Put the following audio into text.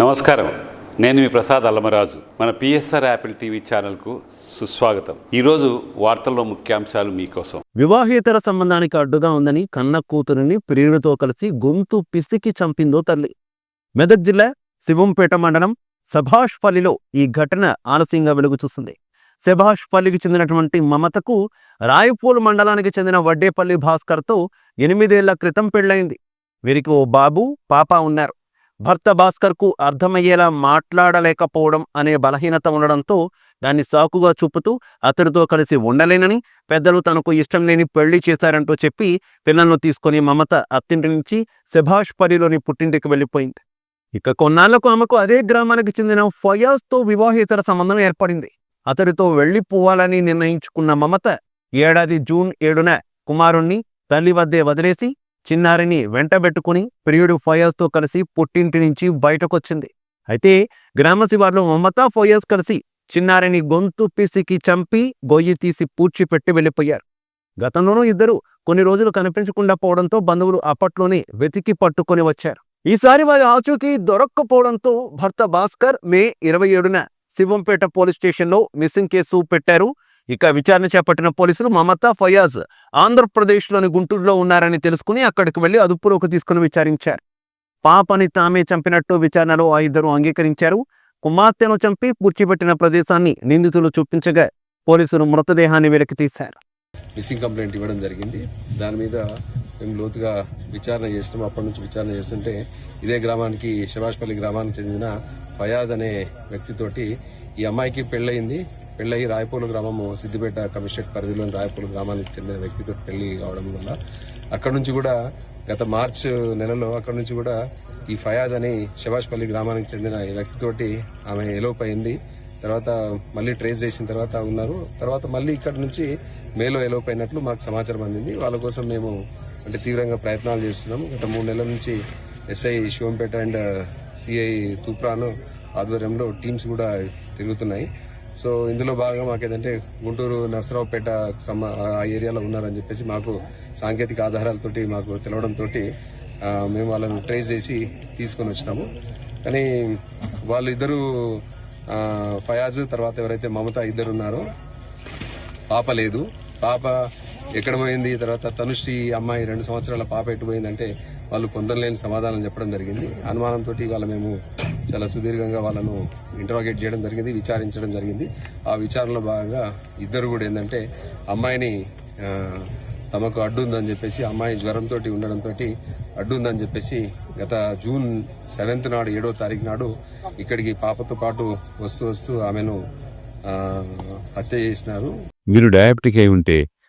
నమస్కారం. నేను మీ ప్రసాద్ అల్లమరాజు. మన పిఎస్ఆర్ యాపిల్ టీవీ ఛానల్కు సుస్వాగతం. ఈరోజు వార్తల్లో ముఖ్యాంశాలు మీకోసం. వివాహేతర సంబంధానికి అడ్డుగా ఉందని కన్న కూతురిని ప్రియుడితో కలిసి గొంతు పిసికి చంపిందో తల్లి. మెదక్ జిల్లా శివంపేట మండలం సభాష్పల్లిలో ఈ ఘటన ఆలస్యంగా వెలుగు చూస్తుంది శభాష్పల్లికి చెందినటువంటి మమతకు రాయపూల్ మండలానికి చెందిన వడ్డేపల్లి భాస్కర్తో ఎనిమిదేళ్ళ క్రితం పెళ్ళైంది వీరికి ఓ బాబు పాప ఉన్నారు. భర్త భాస్కర్కు అర్థమయ్యేలా మాట్లాడలేకపోవడం అనే బలహీనత ఉండడంతో దాన్ని సాకుగా చూపుతూ అతడితో కలిసి ఉండలేనని పెద్దలు తనకు ఇష్టం లేని పెళ్ళి చేశారంటూ చెప్పి పిల్లలను తీసుకుని మమత అత్తింటి నుంచి సెభాష్పరిలోని పుట్టింటికి వెళ్ళిపోయింది. ఇక కొన్నాళ్ళకు ఆమెకు అదే గ్రామానికి చెందిన ఫయాజ్తో వివాహేతర సంబంధం ఏర్పడింది. అతడితో వెళ్ళిపోవాలని నిర్ణయించుకున్న మమత ఏడాది జూన్ ఏడున కుమారుణ్ణి తల్లి వద్దే వదిలేసి చిన్నారిని వెంటబెట్టుకుని ప్రియుడు ఫయాజ్తో కలిసి పుట్టింటి నుంచి బయటకొచ్చింది. అయితే గ్రామ శివార్లో మమతా ఫయాజ్ కలిసి చిన్నారిని గొంతు పిసికి చంపి గొయ్యి తీసి పూడ్చిపెట్టి వెళ్ళిపోయారు. గతంలోనూ ఇద్దరు కొన్ని రోజులు కనిపించకుండా పోవడంతో బంధువులు అప్పట్లోనే వెతికి పట్టుకొని వచ్చారు. ఈసారి వారి ఆచూకీ దొరక్కపోవడంతో భర్త భాస్కర్ మే ఇరవై ఏడున శివంపేట పోలీస్ స్టేషన్లో మిస్సింగ్ కేసు పెట్టారు. ఇక విచారణ చేపట్టిన పోలీసులు మమత ఫయాజ్ ఆంధ్రప్రదేశ్లోని గుంటూరులో ఉన్నారని తెలుసుకుని అక్కడికి వెళ్ళి అదుపులోకి తీసుకుని విచారించారు. పాపని తామే చంపినట్టు విచారణలో ఆ ఇద్దరు అంగీకరించారు. కుమార్తెను చంపి పూడ్చిపెట్టిన ప్రదేశాన్ని నిందితులు చూపించగా పోలీసులు మృతదేహాన్ని వెలికి తీశారు. మిస్సింగ్ కంప్లైంట్ ఇవ్వడం జరిగింది. దాని మీద మేము లోతుగా విచారణ చేసినాం అప్పటి నుంచి విచారణ చేస్తుంటే ఇదే గ్రామానికి శివాష్పల్లి గ్రామానికి చెందిన ఫయాజ్ అనే వ్యక్తితోటి ఈ అమ్మాయికి పెళ్ళయింది. పెళ్ళయి రాయపూలు గ్రామము సిద్దిపేట కమిషనరేట్ పరిధిలోని రాయపూలు గ్రామానికి చెందిన వ్యక్తితో పెళ్ళి కావడం వల్ల అక్కడ నుంచి కూడా గత మార్చ్ నెలలో అక్కడ నుంచి కూడా ఈ ఫయాజ్ అని శివాష్పల్లి గ్రామానికి చెందిన ఈ వ్యక్తితోటి ఆమె ఎలోప్ అయింది. తర్వాత మళ్ళీ ట్రేస్ చేసిన తర్వాత ఉన్నారు. తర్వాత మళ్ళీ ఇక్కడ నుంచి మేలో ఎలోప్ అయినట్లు మాకు సమాచారం అందింది. వాళ్ళ కోసం మేము అంటే తీవ్రంగా ప్రయత్నాలు చేస్తున్నాము. గత మూడు నెలల నుంచి SI Shivampet and CI Toopran ఆధ్వర్యంలో టీమ్స్ కూడా తిరుగుతున్నాయి. సో ఇందులో భాగంగా ఏదంటే గుంటూరు నరసరావుపేట సమ ఆ ఏరియాలో ఉన్నారని చెప్పేసి మాకు సాంకేతిక ఆధారాలతోటి మాకు తెలవడంతో మేము వాళ్ళని ట్రేస్ చేసి తీసుకొని వచ్చినాము. కానీ వాళ్ళిద్దరూ ఫయాజ్ తర్వాత ఎవరైతే మమత ఇద్దరు ఉన్నారో పాప లేదు. పాప ఎక్కడ పోయింది? తర్వాత తనుశ్రీ అమ్మాయి రెండు సంవత్సరాల పాప ఎటు పోయిందంటే వాళ్ళు పొందలేని సమాధానం చెప్పడం జరిగింది. అనుమానంతో ఇవాళ మేము చాలా సుదీర్ఘంగా వాళ్ళను ఇంటరాగేట్ చేయడం జరిగింది విచారించడం జరిగింది. ఆ విచారణలో భాగంగా ఇద్దరు కూడా ఏంటంటే అమ్మాయిని తమకు అడ్డు ఉందని చెప్పేసి అమ్మాయి జ్వరంతో ఉండడంతో అడ్డుందని చెప్పేసి గత జూన్ సెవెంత్ నాడు ఏడో తారీఖు నాడు ఇక్కడికి పాపతో పాటు వస్తూ వస్తూ ఆమెను హత్య చేసినారు. మీరు డయాబెటిక్ అయి ఉంటే